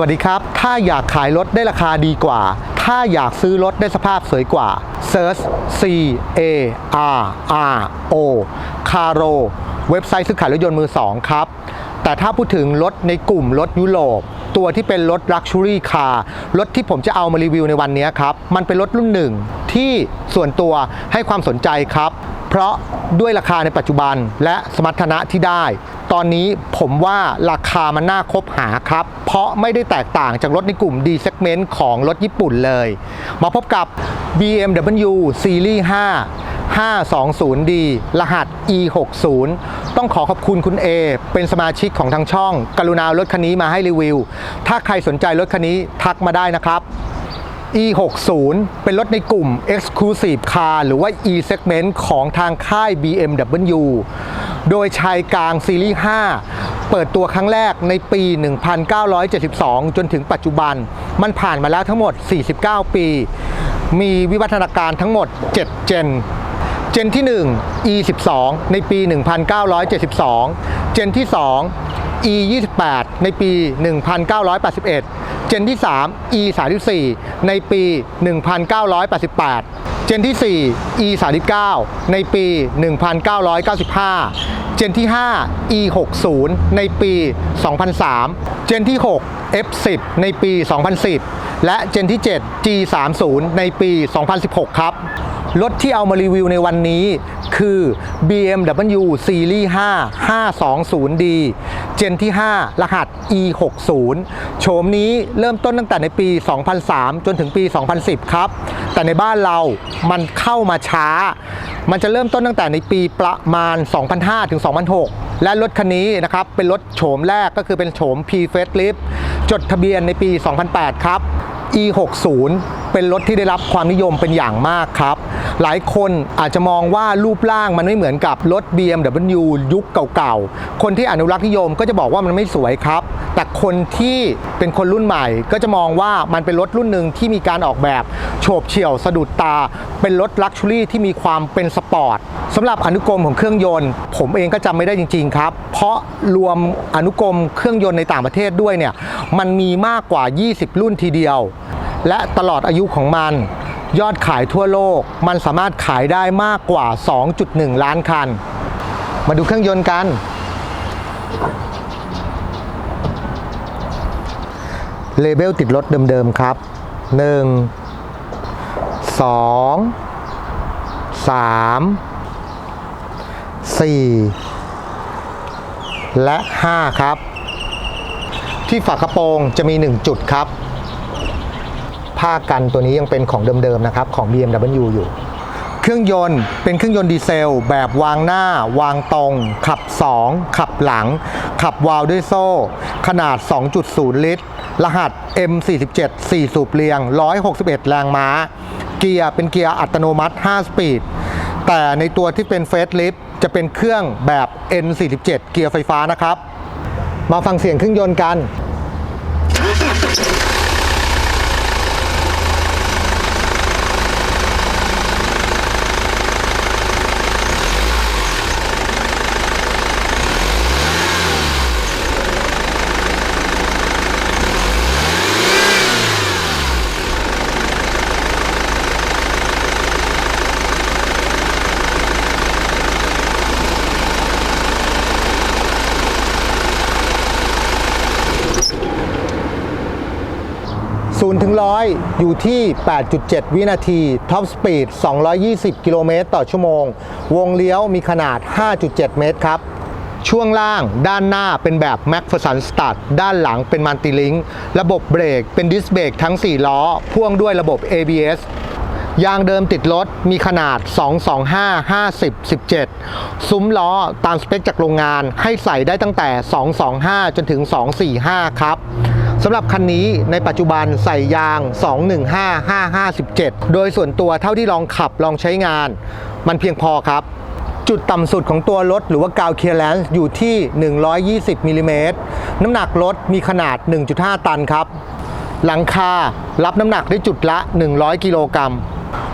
วัสดีครับ ถ้าอยากขายรถได้ราคาดีกว่า ถ้าอยากซื้อรถได้สภาพสวยกว่า Search C A R R O Caro เว็บไซต์ซื้อขายรถยนต์มือ2ครับ แต่ถ้าพูดถึงรถในกลุ่มรถยุโรป ตัวที่เป็นรถ Luxury Car รถที่ผมจะเอามารีวิวในวันนี้ครับ มันเป็นรถรุ่นหนึ่งที่ส่วนตัวให้ความสนใจครับ เพราะด้วยราคาในปัจจุบันและสมรรถนะที่ได้ ตอนนี้ผมว่าราคามันน่าคบหาครับ เพราะไม่ได้แตกต่างจากรถในกลุ่ม D segment ของรถญี่ปุ่นเลย มาพบกับ BMW Series 5 520D รหัส E60 ต้องขอขอบคุณคุณ A เป็นสมาชิกของทางช่อง กรุณาเอารถคันนี้มาให้รีวิว ถ้าใครสนใจรถคันนี้ทักมาได้นะครับ E60 เป็นรถในกลุ่ม Exclusive Car หรือว่า E Segment ของทางค่าย BMW โดยชายกลางซีรีส์ 5 เปิดตัวครั้งแรกในปี 1972 จนถึงปัจจุบัน มันผ่านมาแล้วทั้งหมด 49 ปี มีวิวัฒนาการทั้งหมด 7 เจน เจนที่ 1 E12 ในปี 1972 เจนที่ 2 E28 ในปี 1981 เจนที่ 3 E34 ในปี 1988 เจนที่ 4 E39 ในปี 1995 เจนที่ 5 E60 ในปี 2003 เจนที่ 6 F10 ในปี 2010 และเจนที่ 7 G30 ในปี 2016 ครับรถที่เอามารีวิวในวันนี้คือ BMW Series 5 520D เจนที่ 5 รหัส E60 โฉมนี้เริ่มต้นตั้งแต่ในปี 2003 จนถึงปี 2010 ครับ แต่ในบ้านเรามันเข้ามาช้า มันจะเริ่มต้นตั้งแต่ในปีประมาณ 2005 ถึง 2006 และรถคันนี้นะครับ เป็นรถโฉมแรกก็คือเป็นโฉม P Facelift จดทะเบียนในปี 2008 ครับ E60 เป็นรถที่ได้รับความนิยมเป็นอย่างมากครับ หลายคนอาจจะมองว่ารูปร่างมันไม่เหมือนกับรถ BMW ยุคเก่าๆ คนที่อนุรักษ์นิยมก็จะบอกว่ามันไม่สวยครับ แต่คนที่เป็นคนรุ่นใหม่ก็จะมองว่ามันเป็นรถรุ่นหนึ่งที่มีการออกแบบโฉบเฉี่ยวสะดุดตา เป็นรถลักชัวรี่ที่มีความเป็นสปอร์ตสำหรับอนุกรมของเครื่องยนต์ ผมเองก็จำไม่ได้จริง ๆ ครับ เพราะรวมอนุกรมเครื่องยนต์ในต่างประเทศด้วยเนี่ยมันมีมากกว่า 20 รุ่นทีเดียว และตลอดอายุของมัน ยอดขายทั่วโลก มันสามารถขายได้มากกว่า 2.1 ล้านคัน มาดูเครื่องยนต์กัน เลเบลติดรถเดิมๆครับ 1 2 3 4และ 5 ครับ ที่ฝากระโปรงจะมี 1 จุดครับ ผ้ากันตัวนี้ยังเป็นของเดิมๆนะครับของ BMW อยู่ เครื่องยนต์เป็นเครื่องยนต์ดีเซล แบบวางหน้า วางตรง ขับ 2 ขับหลัง ขับวาล์วด้วยโซ่ ขนาด 2.0 ลิตร รหัส M47 4 สูบเรียง 161 แรงม้า เกียร์เป็นเกียร์อัตโนมัติ 5 สปีด แต่ในตัวที่เป็นเฟสลิฟจะเป็นเครื่องแบบ N47 เกียร์ไฟฟ้านะครับ มาฟังเสียงเครื่องยนต์กัน 0ถึง100 อยู่ที่ 8.7 วินาทีท็อปสปีด 220 กิโลเมตรต่อชั่วโมง วงเลี้ยวมีขนาด 5.7 เมตรครับ ช่วงล่างด้านหน้าเป็นแบบ m a c p h e r s o n Start ด้านหลังเป็นมันติลิงระบบเบรกเป็นดิสเบรกทั้ง 4 ล้อ พ่วงด้วยระบบ ABS ยางเดิมติดรถมีขนาด 225 50 17 ซุ้มล้อตามสเปคจากโรงงานให้ใส่ได้ตั้งแต่ 225 จนถึง 245 ครับ สำหรับคันนี้ในปัจจุบันใส่ยาง 215-557 โดยส่วนตัวเท่าที่ลองขับลองใช้งาน มันเพียงพอครับ จุดต่ำสุดของตัวรถหรือว่ากาวเคลียร์แลนซ์อยู่ที่ 120มิลลิเมตรน้ำหนักรถมีขนาด 1.5 ตันครับ หลังคารับน้ำหนักได้จุดละ 100 กิโลกรัม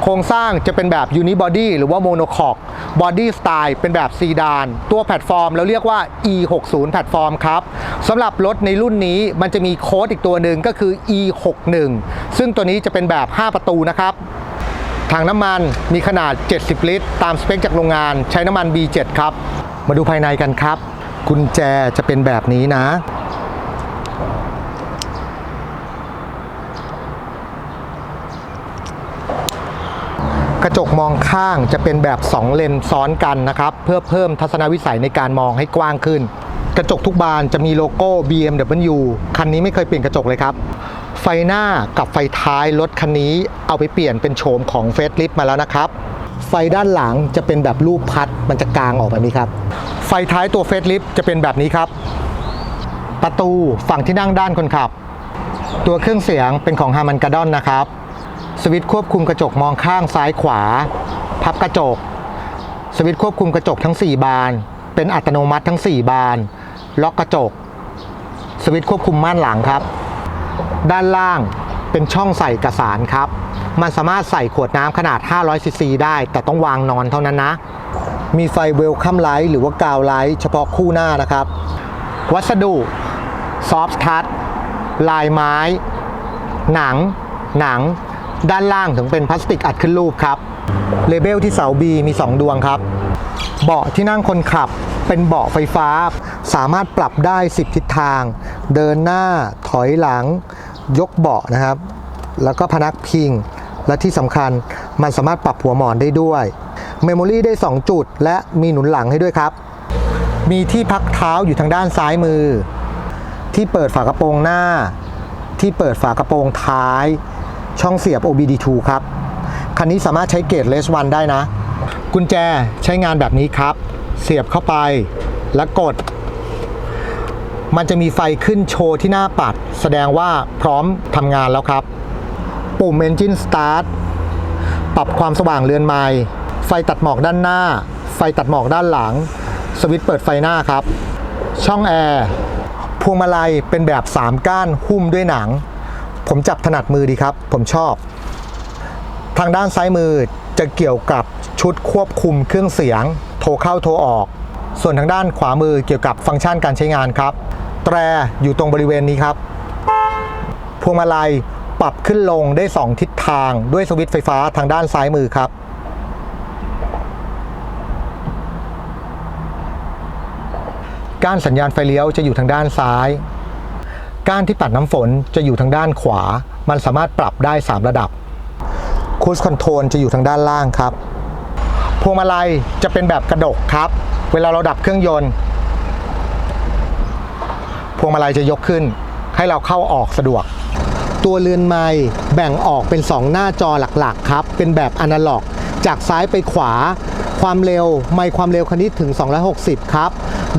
โครงสร้างจะเป็นแบบ Unibody หรือว่า Monocoque Body Style เป็นแบบซีดาน ตัวแพลตฟอร์มเราเรียกว่า E60 แพลตฟอร์มครับสำหรับรถในรุ่นนี้มันจะมีโค้ดอีกตัวหนึ่งก็คือ E61 ซึ่งตัวนี้จะเป็นแบบ 5 ประตูนะครับถังน้ำมันมีขนาด 70 ลิตร ตามสเปคจากโรงงานใช้น้ำมัน B7 ครับ มาดูภายในกันครับ กุญแจจะเป็นแบบนี้นะ กระจกมองข้างจะเป็นแบบ 2 เลนซ้อนกันนะครับ เพื่อเพิ่มทัศนวิสัยในการมองให้กว้างขึ้น กระจกทุกบานจะมีโลโก้ BMW คันนี้ไม่เคยเปลี่ยนกระจกเลยครับ ไฟหน้ากับไฟท้ายรถคันนี้เอาไปเปลี่ยนเป็นโฉมของเฟสลิฟมาแล้วนะครับไฟด้านหลังจะเป็นแบบรูปพัดมันจะกลางออกแบบนี้ครับ ไฟท้ายตัวเฟสลิฟจะเป็นแบบนี้ครับ ประตูฝั่งที่นั่งด้านคนขับ ตัวเครื่องเสียงเป็นของฮามันกาดอนนะครับ สวิตช์ควบคุมกระจกมองข้างซ้ายขวา พับกระจก สวิตช์ควบคุมกระจกทั้ง 4 บาน เป็นอัตโนมัติทั้ง 4 บาน ล็อกกระจก สวิตช์ควบคุมม่านหลังครับ ด้านล่างเป็นช่องใส่กระสานครับ มันสามารถใส่ขวดน้ำขนาด 500ซีซีได้ แต่ต้องวางนอนเท่านั้นนะ มีไฟเวลคัมไลท์หรือว่ากาวไลท์เฉพาะคู่หน้านะครับ วัสดุซอฟต์ทัชลายไม้ หนัง หนัง ด้านล่างถึงเป็นพลาสติกอัดขึ้นรูปครับเลเบลที่เสา B มี 2 ดวงครับ เบาะที่นั่งคนขับเป็นเบาะไฟฟ้า สามารถปรับได้ 10 ทิศทาง เดินหน้าถอยหลัง ยกเบาะนะครับ แล้วก็พนักพิง และที่สำคัญมันสามารถปรับหัวหมอนได้ด้วยเมมโมรี่ได้ 2 จุด และมีหนุนหลังให้ด้วยครับ มีที่พักเท้าอยู่ทางด้านซ้ายมือ ที่เปิดฝากระโปรงหน้า ที่เปิดฝากระโปรงท้าย ช่องเสียบ OBD2 ครับ คันนี้สามารถใช้เกจเลสวันได้นะ กุญแจใช้งานแบบนี้ครับ เสียบเข้าไปแล้วกด มันจะมีไฟขึ้นโชว์ที่หน้าปัด แสดงว่าพร้อมทำงานแล้วครับ ปุ่ม Engine Start ปรับความสว่างเรือนไม้ไฟตัดหมอกด้านหน้า ไฟตัดหมอกด้านหลัง สวิตช์เปิดไฟหน้าครับ ช่องแอร์พวงมาลัยเป็นแบบ 3 ก้านหุ้มด้วยหนัง ผมจับถนัดมือดีครับ ผมชอบ ทางด้านซ้ายมือจะเกี่ยวกับชุดควบคุมเครื่องเสียง โทรเข้าโทรออก ส่วนทางด้านขวามือเกี่ยวกับฟังก์ชันการใช้งานครับ แตรอยู่ตรงบริเวณนี้ครับ พวงมาลัยปรับขึ้นลงได้ 2 ทิศทางด้วยสวิตช์ไฟฟ้าทางด้านซ้ายมือครับก้านสัญญาณไฟเลี้ยวจะอยู่ทางด้านซ้าย ก้านที่ปัดน้ำฝนจะอยู่ทางด้านขวา มันสามารถปรับได้ 3 ระดับคูสคอนโทรลจะอยู่ทางด้านล่างครับ พวงมาลัยจะเป็นแบบกระดกครับ เวลาเราดับเครื่องยนต์ พวงมาลัยจะยกขึ้น ให้เราเข้าออกสะดวก ตัวเรือนไม้แบ่งออกเป็น 2 หน้าจอหลักๆครับ เป็นแบบอนาล็อก จากซ้ายไปขวา ความเร็ว ไมค์ความเร็วคันนี้ถึง 260 ครับ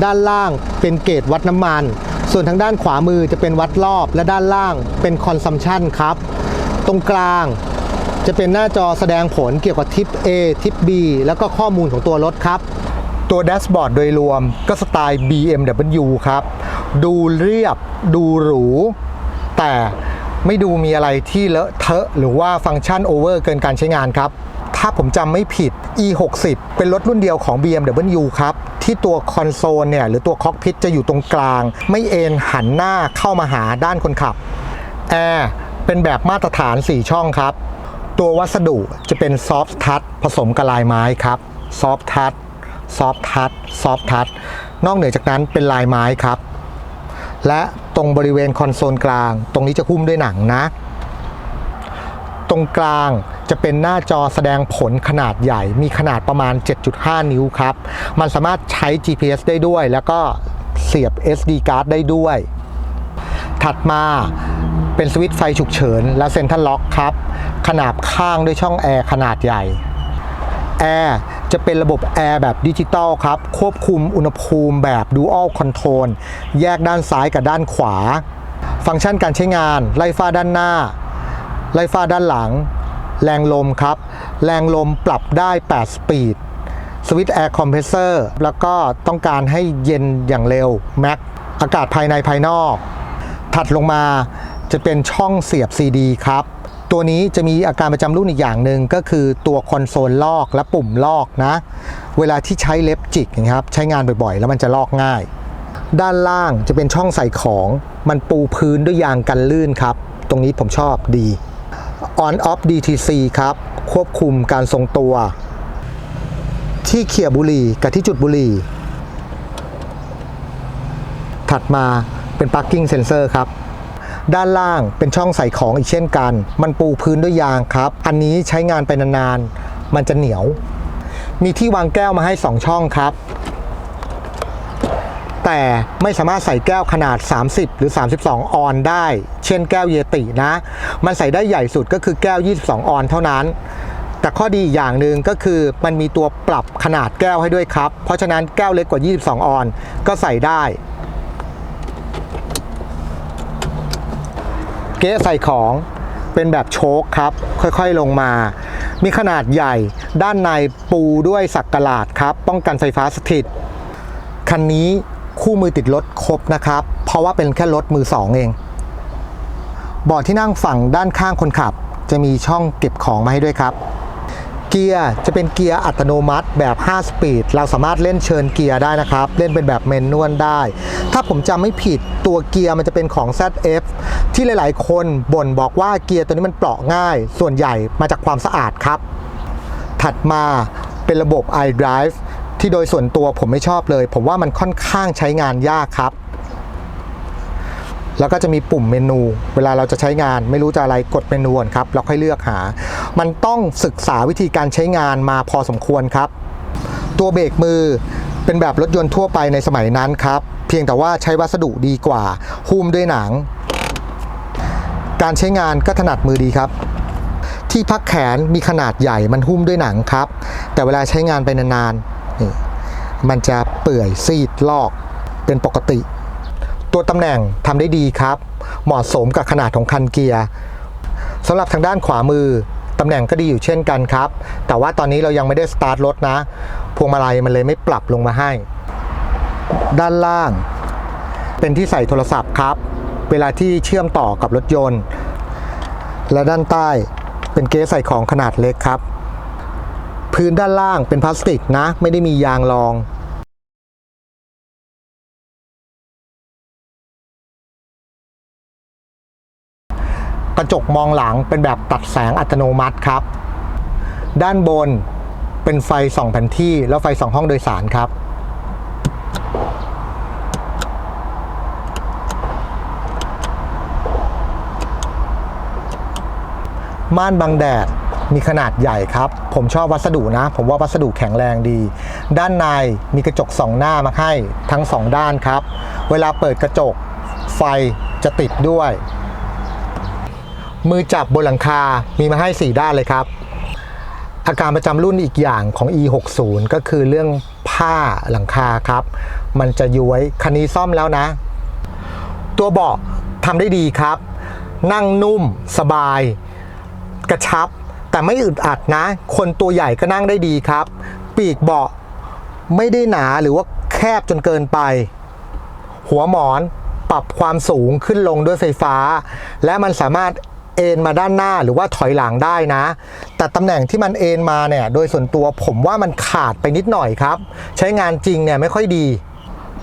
ด้านล่างเป็นเกจวัดน้ำมัน ส่วนทางด้านขวามือจะเป็นวัดรอบและด้านล่างเป็นคอนซัมชันครับ ตรงกลางจะเป็นหน้าจอแสดงผลเกี่ยวกับทิป A ทิป B แล้วก็ข้อมูลของตัวรถครับ ตัวแดชบอร์ดโดยรวมก็สไตล์ BMW ครับ ดูเรียบดูหรู แต่ไม่ดูมีอะไรที่เลอะเทอะ หรือว่าฟังก์ชันโอเวอร์เกินการใช้งานครับ ถ้าผมจำไม่ผิด E60 เป็นรถรุ่นเดียวของ BMW ครับ ที่ตัวคอนโซลเนี่ยหรือตัวคอกพิทจะอยู่ตรงกลาง ไม่เอ็นหันหน้าเข้ามาหาด้านคนขับแอร์เป็นแบบมาตรฐาน 4 ช่องครับ ตัววัสดุจะเป็นซอฟทัชผสมกับลายไม้ครับซอฟทัชซอฟทัชซอฟทัชนอกเหนือจากนั้นเป็นลายไม้ครับ และตรงบริเวณคอนโซลกลาง ตรงนี้จะหุ้มด้วยหนังนะ รงกลางจะเป็นหน้าจอแสดงผลขนาดใหญ่ มีขนาดประมาณ 7.5 นิ้วครับ มันสามารถใช้ GPS ได้ด้วย แล้วก็เสียบ SD card ได้ด้วย ถัดมาเป็นสวิตช์ไฟฉุกเฉิน และเซ็นทรัลล็อกครับ ขนาบข้างด้วยช่องแอร์ขนาดใหญ่แอร์จะเป็นระบบแอร์แบบดิจิตอลครับ ควบคุมอุณหภูมิแบบ Dual Control แยกด้านซ้ายกับด้านขวา ฟังก์ชันการใช้งาน ไล่ฟ้าด้านหน้า ไล่ฟ้าด้านหลัง แรงลมครับ แรงลมปรับได้ 8 สปีด สวิตช์แอร์คอมเพรสเซอร์แล้วก็ต้องการให้เย็นอย่างเร็วแม็กอากาศภายในภายนอก ถัดลงมาจะเป็นช่องเสียบ CD ครับ ตัวนี้จะมีอาการประจำรุ่นอีกอย่างหนึ่งก็คือตัวคอนโซลลอกและปุ่มลอกนะ เวลาที่ใช้เล็บจิกนะครับใช้งานบ่อยๆ แล้วมันจะลอกง่าย ด้านล่างจะเป็นช่องใส่ของ มันปูพื้นด้วยยางกันลื่นครับ ตรงนี้ผมชอบดี On Off DTC ครับ ควบคุมการทรงตัว ที่เขี่ยบุหรี่กับที่จุดบุหรี่ ถัดมาเป็น Parking Sensor ครับ ด้านล่างเป็นช่องใส่ของอีกเช่นกัน มันปูพื้นด้วยยางครับ อันนี้ใช้งานไปนานๆ มันจะเหนียว มีที่วางแก้วมาให้ 2 ช่องครับ แต่ไม่สามารถใส่แก้วขนาด 30 หรือ 32 ออนได้ เช่นแก้วเยตินะ มันใส่ได้ใหญ่สุดก็คือแก้ว 22 ออนเท่านั้น แต่ข้อดีอย่างหนึ่งก็คือมันมีตัวปรับขนาดแก้วให้ด้วยครับ เพราะฉะนั้นแก้วเล็กกว่า 22 ออนก็ใส่ได้ เก๊ะใส่ของเป็นแบบโชคครับ ค่อยๆลงมา มีขนาดใหญ่ ด้านในปูด้วยสักกะลาดครับ ป้องกันไฟฟ้าสถิต คันนี้ คู่มือติดรถครบนะครับ เพราะว่าเป็นแค่รถมือสองเองเบาะที่นั่งฝั่งด้านข้างคนขับ จะมีช่องเก็บของมาให้ด้วยครับ เกียร์จะเป็นเกียร์อัตโนมัติแบบ 5 สปีด เราสามารถเล่นเชิญเกียร์ได้นะครับ เล่นเป็นแบบเมนนวลได้ ถ้าผมจำไม่ผิดตัวเกียร์มันจะเป็นของ ZF ที่หลาย ๆ คนบ่นบอกว่าเกียร์ตัวนี้มันเปราะง่าย ส่วนใหญ่มาจากความสะอาดครับ ถัดมาเป็นระบบ iDrive ที่โดยส่วนตัวผมไม่ชอบเลย ผมว่ามันค่อนข้างใช้งานยากครับ แล้วก็จะมีปุ่มเมนู เวลาเราจะใช้งานไม่รู้จะอะไรกดเมนูก่อนครับแล้วค่อยเลือกหา มันต้องศึกษาวิธีการใช้งานมาพอสมควรครับ ตัวเบรกมือเป็นแบบรถยนต์ทั่วไปในสมัยนั้นครับ เพียงแต่ว่าใช้วัสดุดีกว่าหุ้มด้วยหนัง การใช้งานก็ถนัดมือดีครับที่พักแขนมีขนาดใหญ่มันหุ้มด้วยหนังครับ แต่เวลาใช้งานไปนานๆ นี่มันจะเปื่อยซีดลอกเป็นปกติ ตัวตำแหน่งทำได้ดีครับ เหมาะสมกับขนาดของคันเกียร์สำหรับทางด้านขวามือตำแหน่งก็ดีอยู่เช่นกันครับ แต่ว่าตอนนี้เรายังไม่ได้สตาร์ทรถนะ พวงมาลัยมันเลยไม่ปรับลงมาให้ ด้านล่าง เป็นที่ใส่โทรศัพท์ครับ เวลาที่เชื่อมต่อกับรถยนต์ และด้านใต้เป็นเกสใส่ของขนาดเล็กครับ พื้นด้านล่างเป็นพลาสติกนะ ไม่ได้มียางรองกระจกมองหลังเป็นแบบตัดแสงอัตโนมัติครับ ด้านบนเป็นไฟสองแผ่นที่แล้วไฟสองห้องโดยสารครับ ม่านบังแดด มีขนาดใหญ่ครับ ผมชอบวัสดุนะ ผมว่าวัสดุแข็งแรงดี ด้านในมีกระจกสองหน้ามาให้ทั้งสองด้านครับ เวลาเปิดกระจกไฟจะติดด้วย มือจับบนหลังคา มีมาให้ 4 ด้านเลยครับ อาการประจำรุ่นอีกอย่างของ E60 ก็คือเรื่องผ้าหลังคาครับ มันจะย้วย คันนี้ซ่อมแล้วนะ ตัวเบาะทำได้ดีครับ นั่งนุ่มสบาย กระชับ แต่ไม่อึดอัดนะ คนตัวใหญ่ก็นั่งได้ดีครับ ปีกเบาะไม่ได้หนาหรือว่าแคบจนเกินไป หัวหมอนปรับความสูงขึ้นลงด้วยไฟฟ้า และมันสามารถเอนมาด้านหน้าหรือว่าถอยหลังได้นะ แต่ตำแหน่งที่มันเอนมาเนี่ย โดยส่วนตัวผมว่ามันขาดไปนิดหน่อยครับ ใช้งานจริงเนี่ยไม่ค่อยดี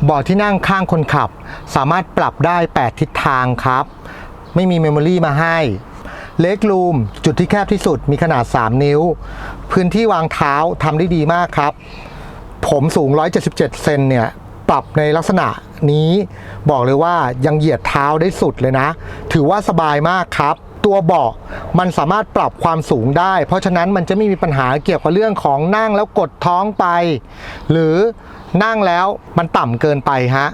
เบาะที่นั่งข้างคนขับ สามารถปรับได้ 8 ทิศทางครับ ไม่มีเมมโมรีมาให้ เล็กรูมจุดที่แคบที่สุดมีขนาด 3 นิ้ว พื้นที่วางเท้าทำได้ดีมากครับ ผมสูง 177 เซนเนี่ย ปรับในลักษณะนี้บอกเลยว่ายังเหยียดเท้าได้สุดเลยนะ ถือว่าสบายมากครับ ตัวเบาะมันสามารถปรับความสูงได้ เพราะฉะนั้นมันจะไม่มีปัญหาเกี่ยวกับเรื่องของนั่งแล้วกดท้องไป หรือนั่งแล้วมันต่ำเกินไปฮะ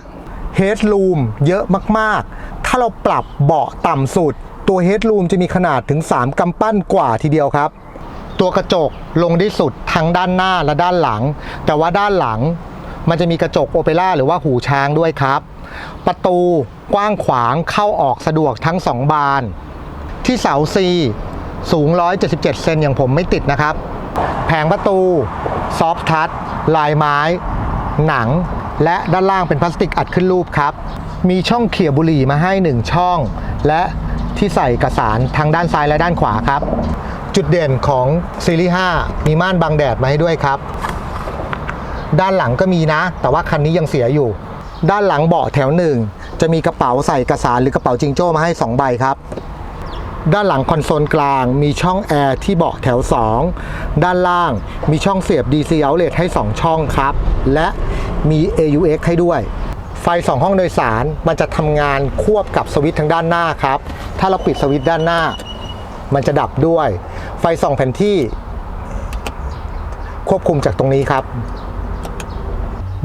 เฮดรูมเยอะมากๆ ถ้าเราปรับเบาะต่ำสุด ตัวเฮดรูมจะมีขนาดถึง 3กำปั้นกว่าทีเดียวครับ ตัวกระจกลงได้สุดทั้งด้านหน้าและด้านหลัง แต่ว่าด้านหลังมันจะมีกระจกโอเปร่าหรือว่าหูช้างด้วยครับ ประตูกว้างขวางเข้าออกสะดวกทั้ง 2 บาน ที่เสา C สูง 177 เซนอย่างผมไม่ติดนะครับ แผงประตู ซอฟทัชลายไม้ หนัง และด้านล่างเป็นพลาสติกอัดขึ้นรูปครับ มีช่องเขี่ยบุหรี่มาให้ 1 ช่อง และ ที่ใส่เอกสารทางด้านซ้ายและด้านขวาครับ จุดเด่นของซีรีส์5มีม่านบังแดดมาให้ด้วยครับ ด้านหลังก็มีนะ แต่ว่าคันนี้ยังเสียอยู่ ด้านหลังเบาะแถวหนึ่งจะมีกระเป๋าใส่เอกสารหรือกระเป๋าจิงโจ้มาให้ 2 ใบครับด้านหลังคอนโซลกลางมีช่องแอร์ที่เบาะแถว 2 ด้านล่างมีช่องเสียบ DC outlet ให้ 2 ช่องครับ และมี AUX ให้ด้วย ไฟ2ห้องโดยสารมันจะทำงานควบกับสวิตช์ทางด้านหน้าครับ ถ้าเราปิดสวิตช์ด้านหน้า มันจะดับด้วย ไฟสองแผ่นที่ ควบคุมจากตรงนี้ครับ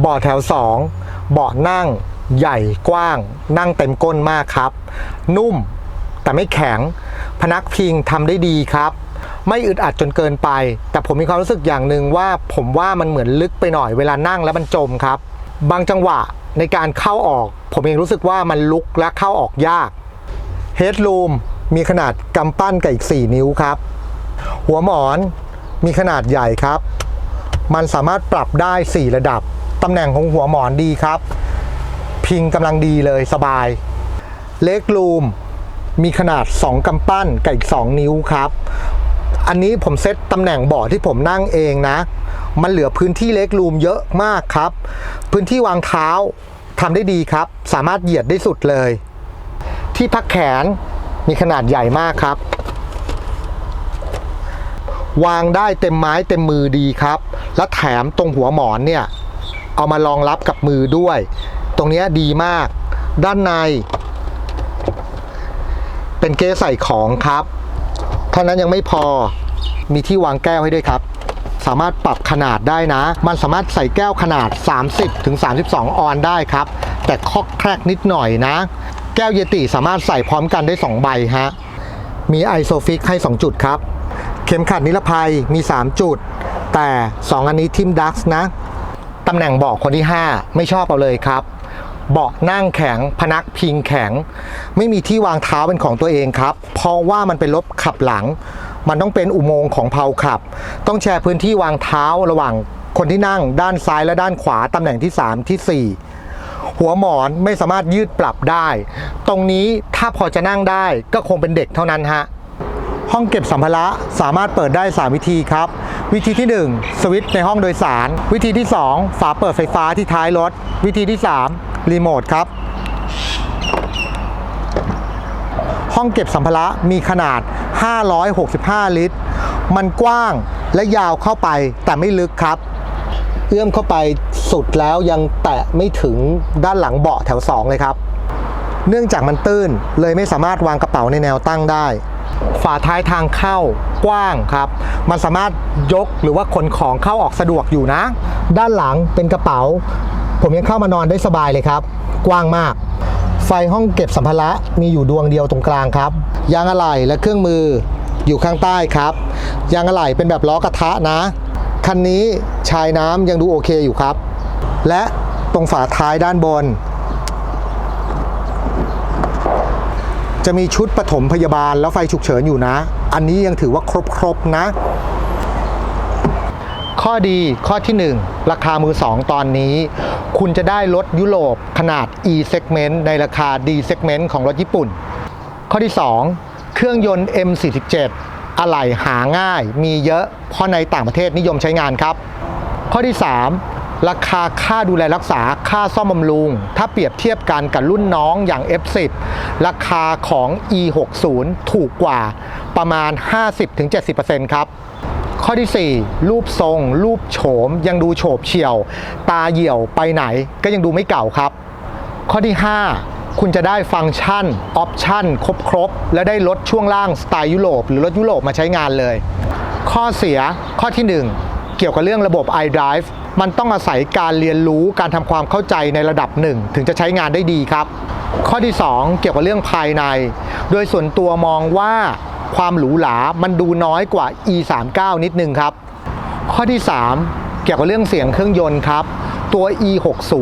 เบาะแถว 2 เบาะนั่งใหญ่กว้าง นั่งเต็มก้นมากครับ นุ่มแต่ไม่แข็ง พนักพิงทำได้ดีครับ ไม่อึดอัดจนเกินไป แต่ผมมีความรู้สึกอย่างหนึ่งว่า ผมว่ามันเหมือนลึกไปหน่อยเวลานั่งแล้วมันจมครับ บางจังหวะ ในการเข้าออก ผมเองรู้สึกว่ามันลุกและเข้าออกยากเฮดรูมมีขนาดกำปั้นกับอีก 4 นิ้วครับ หัวหมอนมีขนาดใหญ่ครับ มันสามารถปรับได้ 4 ระดับ ตำแหน่งของหัวหมอนดีครับ พิงกำลังดีเลยสบาย เล็กรูมมีขนาด 2กำปั้นกับอีก 2 นิ้วครับ อันนี้ผมเซตตำแหน่งเบาะที่ผมนั่งเองนะ มันเหลือพื้นที่เล็กรูมเยอะมากครับ พื้นที่วางเท้าทำได้ดีครับ สามารถเหยียดได้สุดเลย ที่พักแขนมีขนาดใหญ่มากครับ วางได้เต็มไม้เต็มมือดีครับ และแถมตรงหัวหมอนเนี่ย เอามารองรับกับมือด้วย ตรงนี้ดีมาก ด้านใน เป็นเกสใส่ของครับ เท่านั้นยังไม่พอมีที่วางแก้วให้ด้วยครับ สามารถปรับขนาดได้นะ มันสามารถใส่แก้วขนาด 30ถึง32 ออนได้ครับ แต่คอกแครกนิดหน่อยนะ แก้วเยติสามารถใส่พร้อมกันได้ 2 ใบฮะ มีไอโซฟิกให้ 2 จุดครับ เข็มขัดนิรภัยมี 3 จุด แต่ 2 อันนี้ทิมดักส์นะ ตำแหน่งเบาะคนที่ 5 ไม่ชอบเอาเลยครับเบาะนั่งแข็งพนักพิงแข็ง ไม่มีที่วางเท้าเป็นของตัวเองครับ เพราะว่ามันเป็นรถขับหลัง มันต้องเป็นอุโมงค์ของเพาขับ ต้องแชร์พื้นที่วางเท้าระหว่างคนที่นั่งด้านซ้ายและด้านขวาตำแหน่งที่ 3 ที่ 4 หัวหมอนไม่สามารถยืดปรับได้ ตรงนี้ถ้าพอจะนั่งได้ก็คงเป็นเด็กเท่านั้นฮะห้องเก็บสัมภาระสามารถเปิดได้ 3 วิธีครับ วิธีที่ 1 สวิตช์ในห้องโดยสาร วิธีที่ 2 ฝาเปิดไฟฟ้าที่ท้ายรถ วิธีที่ 3 รีโมทครับ ห้องเก็บสัมภาระมีขนาด 565 ลิตร มันกว้างและยาวเข้าไปแต่ไม่ลึกครับ เอื้อมเข้าไปสุดแล้วยังแตะไม่ถึงด้านหลังเบาะแถว 2 เลยครับ เนื่องจากมันตื้นเลยไม่สามารถวางกระเป๋าในแนวตั้งได้ ฝาท้ายทางเข้ากว้างครับ มันสามารถยกหรือว่าขนของเข้าออกสะดวกอยู่นะ ด้านหลังเป็นกระเป๋า ผมยังเข้ามานอนได้สบายเลยครับ กว้างมาก ไฟห้องเก็บสัมภาระมีอยู่ดวงเดียวตรงกลางครับ ยางอะไหล่และเครื่องมืออยู่ข้างใต้ครับ ยางอะไหล่เป็นแบบล้อกระทะนะ คันนี้ชายน้ำยังดูโอเคอยู่ครับ และตรงฝาท้ายด้านบน จะมีชุดปฐมพยาบาลแล้วไฟฉุกเฉินอยู่นะ อันนี้ยังถือว่าครบๆนะ ข้อดีข้อที่ 1 ราคามือ 2 ตอนนี้ คุณจะได้รถยุโรปขนาด E segment ในราคา D segment ของรถญี่ปุ่น ข้อที่ 2 เครื่องยนต์ M47 อะไหล่หาง่ายมีเยอะ เพราะในต่างประเทศนิยมใช้งานครับ ข้อที่ 3 ราคาค่าดูแลรักษาค่าซ่อมบำรุง ถ้าเปรียบเทียบกันกับรุ่นน้องอย่าง F10 ราคาของ E60 ถูกกว่าประมาณ 50-70%ครับ ข้อที่ 4 รูปทรง รูปโฉม ยังดูโฉบเฉี่ยว ตาเหี่ยวไปไหนก็ยังดูไม่เก่าครับ ข้อที่ 5 คุณจะได้ฟังก์ชัน ออปชันครบๆและได้รถช่วงล่างสไตล์ยุโรปหรือรถยุโรปมาใช้งานเลย ข้อเสียข้อที่ 1 เกี่ยวกับเรื่องระบบ iDrive มันต้องอาศัยการเรียนรู้การทำความเข้าใจในระดับหนึ่งถึงจะใช้งานได้ดีครับ ข้อที่ 2 เกี่ยวกับเรื่องภายใน โดยส่วนตัวมองว่า ความหรูหรา มันดูน้อยกว่า E39 นิดนึงครับ ข้อที่ 3 เกี่ยวกับเรื่องเสียงเครื่องยนต์ครับ ตัว E60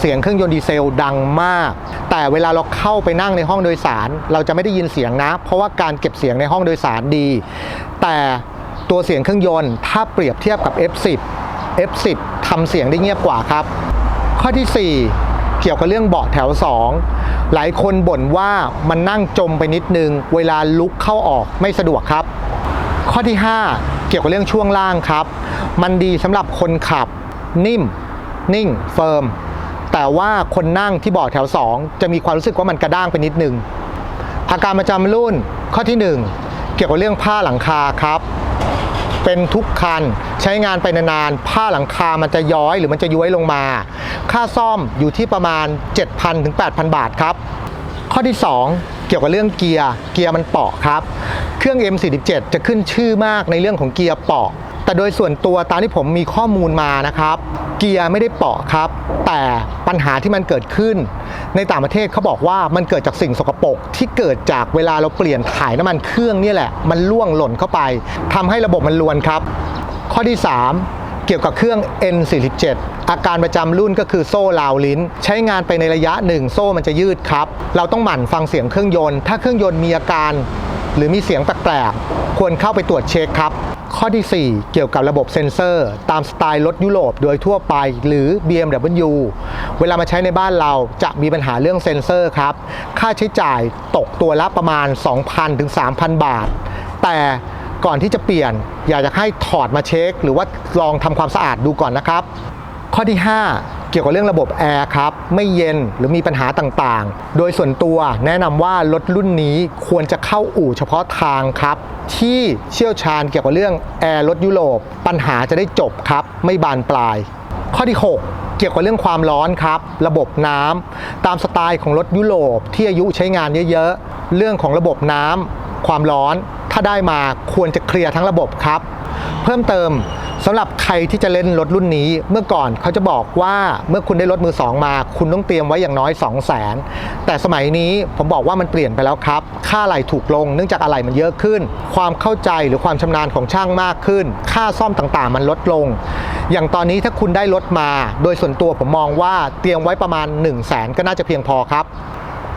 เสียงเครื่องยนต์ดีเซลดังมาก แต่เวลาเราเข้าไปนั่งในห้องโดยสาร เราจะไม่ได้ยินเสียงนะ เพราะว่าการเก็บเสียงในห้องโดยสารดี แต่ตัวเสียงเครื่องยนต์ถ้าเปรียบเทียบกับ F10 F10 ทำเสียงได้เงียบกว่าครับ ข้อที่ 4 เกี่ยวกับเรื่องเบาะแถว 2 หลายคนบ่นว่ามันนั่งจมไปนิดนึง เวลาลุกเข้าออกไม่สะดวกครับ ข้อที่ 5 เกี่ยวกับเรื่องช่วงล่างครับ มันดีสำหรับคนขับ นิ่ม นิ่ง เฟิร์ม แต่ว่าคนนั่งที่เบาะแถว 2 จะมีความรู้สึกว่ามันกระด้างไปนิดนึงอาการประจำรุ่นข้อที่ 1 เกี่ยวกับเรื่องผ้าหลังคาครับ เป็นทุกคัน ใช้งานไปนานๆ ผ้าหลังคามันจะย้อยหรือมันจะย้วยลงมา ค่าซ่อมอยู่ที่ประมาณ 7,000ถึง8,000 บาทครับ ข้อที่ 2 เกี่ยวกับเรื่องเกียร์ เกียร์มันเปาะครับ เครื่อง M47 จะขึ้นชื่อมากในเรื่องของเกียร์เปาะ แต่โดยส่วนตัวตามที่ผมมีข้อมูลมานะครับ เกียร์ไม่ได้เปาะครับ แต่ปัญหาที่มันเกิดขึ้น ในต่างประเทศเขาบอกว่ามันเกิดจากสิ่งสกปรกที่เกิดจากเวลาเราเปลี่ยนถ่ายน้ำมันเครื่องนี่แหละ มันล่วงหล่นเข้าไปทำให้ระบบมันลวนครับ ข้อที่ 3เกี่ยวกับเครื่อง N47 อาการประจำรุ่นก็คือโซ่ราวลิ้น ใช้งานไปในระยะหนึ่งโซ่มันจะยืดครับ เราต้องหมั่นฟังเสียงเครื่องยนต์ ถ้าเครื่องยนต์มีอาการ หรือมีเสียงแปลกๆ ควรเข้าไปตรวจเช็คครับ ข้อที่ 4 เกี่ยวกับระบบเซ็นเซอร์ ตามสไตล์รถยุโรปโดยทั่วไปหรือ BMW เวลามาใช้ในบ้านเราจะมีปัญหาเรื่องเซ็นเซอร์ครับ ค่าใช้จ่ายตกตัวละประมาณ 2,000ถึง3,000 บาท แต่ก่อนที่จะเปลี่ยน อยากจะให้ถอดมาเช็ค หรือว่าลองทำความสะอาดดูก่อนนะครับ ข้อที่ 5 เกี่ยวกับเรื่องระบบแอร์ครับ ไม่เย็นหรือมีปัญหาต่างๆ โดยส่วนตัวแนะนำว่ารถรุ่นนี้ควรจะเข้าอู่เฉพาะทางครับ ที่เชี่ยวชาญเกี่ยวกับเรื่องแอร์รถยุโรปปัญหาจะได้จบครับ ไม่บานปลาย ข้อที่ 6เกี่ยวกับเรื่องความร้อนครับ ระบบน้ำตามสไตล์ของรถยุโรปที่อายุใช้งานเยอะๆ เรื่องของระบบน้ำความร้อนาได้มาควรจะเคลียร์ทั้งระบบครับ เพิ่มเติมสำหรับใครที่จะเล่นรถรุ่นนี้ เมื่อก่อนเขาจะบอกว่าเมื่อคุณได้รถมือสองมา คุณต้องเตรียมไว้อย่างน้อย2 0 0 0 0 0แต่สมัยนี้ผมบอกว่ามันเปลี่ยนไปแล้วครับ ค่าอะไหล่ถูกลง เนื่องจากอะไหล่มันเยอะขึ้น ความเข้าใจหรือความชำนาญของช่างมากขึ้น ค่าซ่อมต่างๆ มันลดลง อย่างตอนนี้ถ้าคุณได้รถมา โดยส่วนตัวผมมองว่าเตรียมไว้ประมาณ 1 0 0 0 0แสนก็น่าจะเพียงพอครับ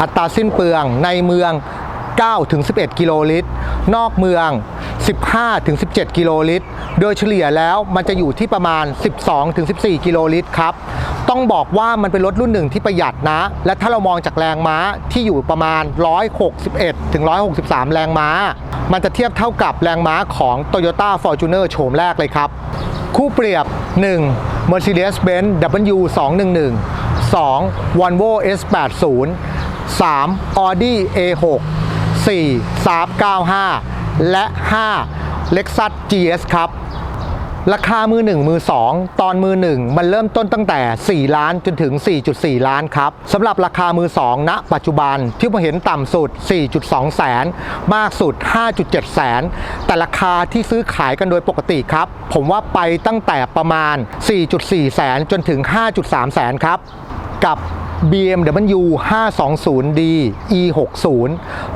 อัตราสิ้นเปลืองในเมือง 9ถึง11 กิโลลิตร นอกเมือง 15ถึง17 กิโลลิตร โดยเฉลี่ยแล้วมันจะอยู่ที่ประมาณ 12ถึง14 กิโลลิตรครับ ต้องบอกว่ามันเป็นรถรุ่นหนึ่งที่ประหยัดนะ และถ้าเรามองจากแรงม้าที่อยู่ประมาณ 161ถึง163 แรงม้า มันจะเทียบเท่ากับแรงม้าของ Toyota Fortuner โฉมแรกเลยครับ คู่เปรียบ 1. Mercedes-Benz W211 2. Volvo S80 3. Audi A6 4. Saab 95 และ 5. Lexus GS ครับ ราคามือ 1 มือ 2 ตอนมือ 1 มันเริ่มต้นตั้งแต่ 4 ล้านจนถึง 4.4 ล้านครับสำหรับราคามือ 2 ณ ปัจจุบันที่ผมเห็นต่ำสุด 4.2 แสน มากสุด 5.7 แสน แต่ราคาที่ซื้อขายกันโดยปกติครับ ผมว่าไปตั้งแต่ประมาณ 4.4 แสนจนถึง 5.3 แสนครับ กับ BMW 520D E60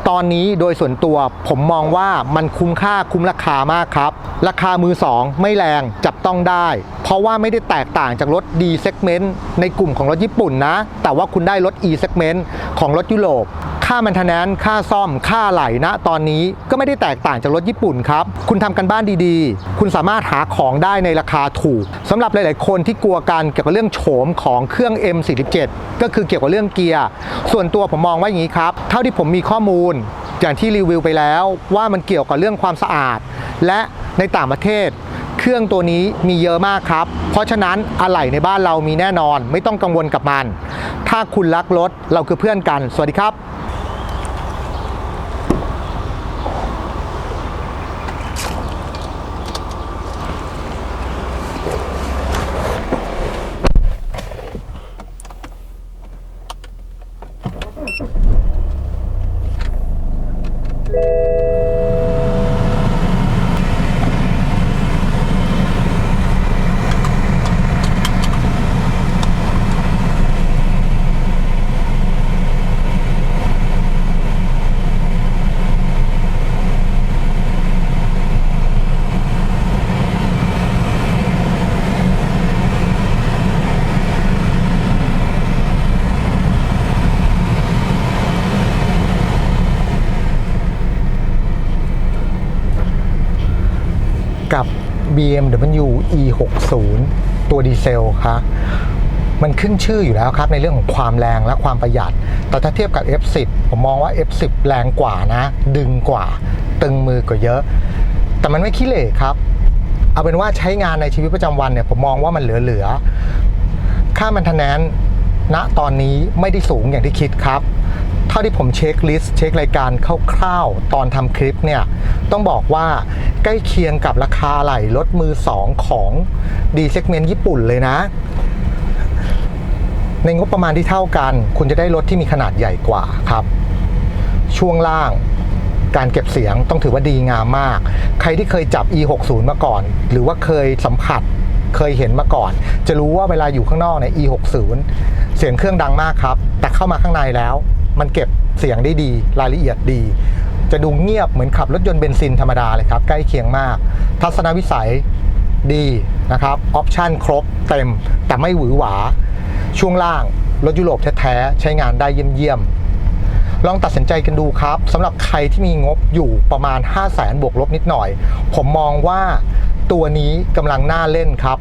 ตอนนี้โดยส่วนตัวผมมองว่ามันคุ้มค่าคุ้มราคามากครับ ราคามือ2ไม่แรงจับต้องได้ เพราะว่าไม่ได้แตกต่างจากรถ D segment ในกลุ่มของรถญี่ปุ่นนะ แต่ว่าคุณได้รถ E segment ของรถยุโรป ค่ามันทนนค่าซ่อม ค่าไหลนะตอนนี้ก็ไม่ได้แตกต่างจากรถญี่ปุ่นครับ คุณทำกันบ้านดีๆ คุณสามารถหาของได้ในราคาถูกสำหรับหลาย ๆ คนที่กลัวกันเกี่ยวกับเรื่องโฉมของเครื่อง M47 ก็คือเกี่ยวกับเรื่องเกียร์ ส่วนตัวผมมองว่าอย่างนี้ครับ เท่าที่ผมมีข้อมูลอย่างที่รีวิวไปแล้วว่ามันเกี่ยวกับเรื่องความสะอาด และในต่างประเทศเครื่องตัวนี้มีเยอะมากครับ เพราะฉะนั้นอะไหล่ในบ้านเรามีแน่นอน ไม่ต้องกังวลกับมัน ถ้าคุณรักรถเราคือเพื่อนกัน สวัสดีครับ กับ BMW E60 ตัวดีเซลครับมันขึ้นชื่ออยู่แล้วครับในเรื่องของความแรงและความประหยัด แต่ถ้าเทียบกับ F10 ผมมองว่า F10 แรงกว่านะ ดึงกว่า ตึงมือกว่าเยอะ แต่มันไม่ขี้เหร่ครับ เอาเป็นว่าใช้งานในชีวิตประจำวันเนี่ยผมมองว่ามันเหลือๆ ค่ามันทนแนนณตอนนี้ไม่ได้สูงอย่างที่คิดครับาที่ผมเช็คลิสต์เช็ครายการคร่าวๆตอนทำคลิปเนี่ย ต้องบอกว่าใกล้เคียงกับราคาไหลรถมือสองของดีเซกเมนต์ญี่ปุ่นเลยนะ ในงบประมาณที่เท่ากัน คุณจะได้รถที่มีขนาดใหญ่กว่าครับ ช่วงล่างการเก็บเสียงต้องถือว่าดีงามมาก ใครที่เคยจับ E60 มาก่อน หรือว่าเคยสัมผัสเคยเห็นมาก่อน จะรู้ว่าเวลาอยู่ข้างนอกในย E60 เสียงเครื่องดังมากครับ แต่เข้ามาข้างในแล้ว มันเก็บเสียงได้ดี รายละเอียดดี จะดูเงียบเหมือนขับรถยนต์เบนซินธรรมดาเลยครับ ใกล้เคียงมาก ทัศนวิสัยดีนะครับออปชั่นครบเต็ม แต่ไม่หวือหวา ช่วงล่างรถยุโรปแท้ๆ ใช้งานได้เยี่ยมๆ ลองตัดสินใจกันดูครับสำหรับใครที่มีงบอยู่ประมาณ 5 0 0แสนบวกลบนิดหน่อย ผมมองว่าตัวนี้กำลังน่าเล่นครับ